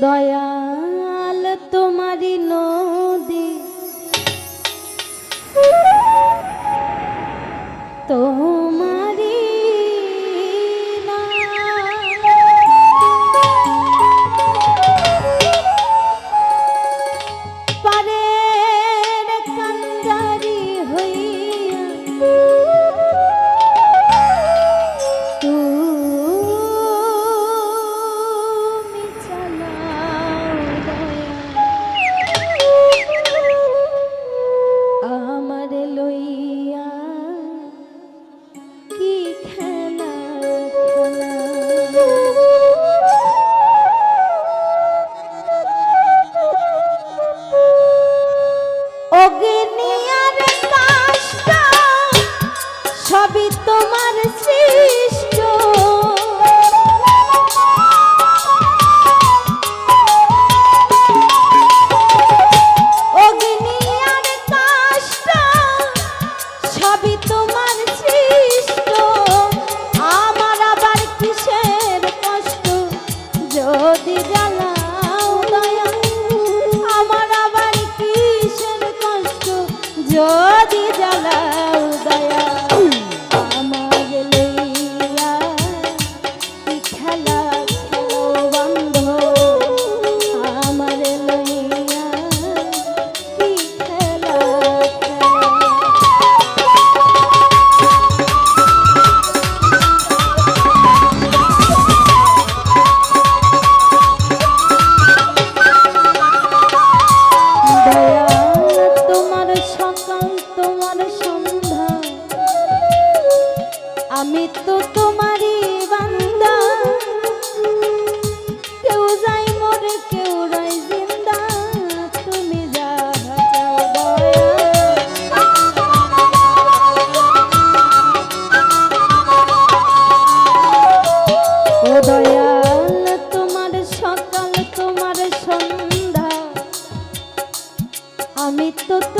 দয়াল তোমারি নদী। তোমারি যদি জ্বালাও tanto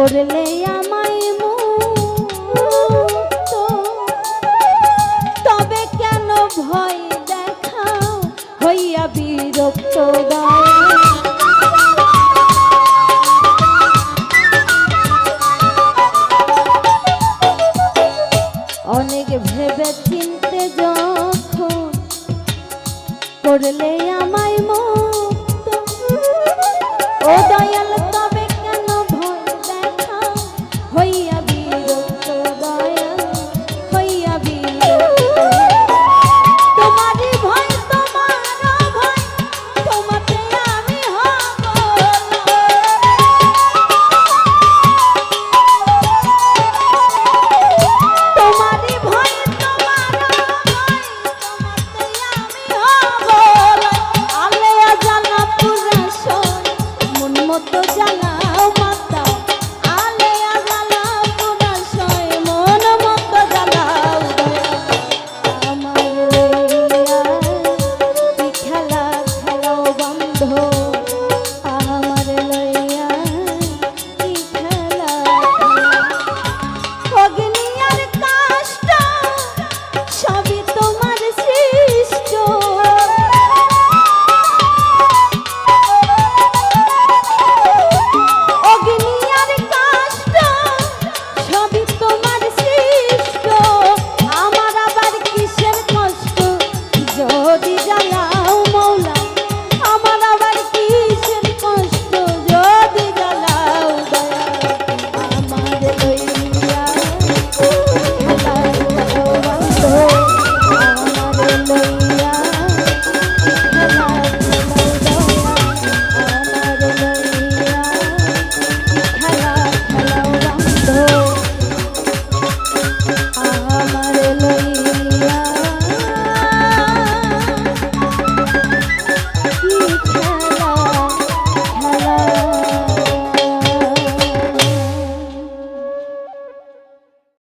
করলে আমায় মুক্ত। তবে কেন ভয় দেখাও হইয়া বিরক্ত দাও। অনেক ভেবে চিনতে যখন করলে আমায় মুক্ত। ও দয়াল, তবে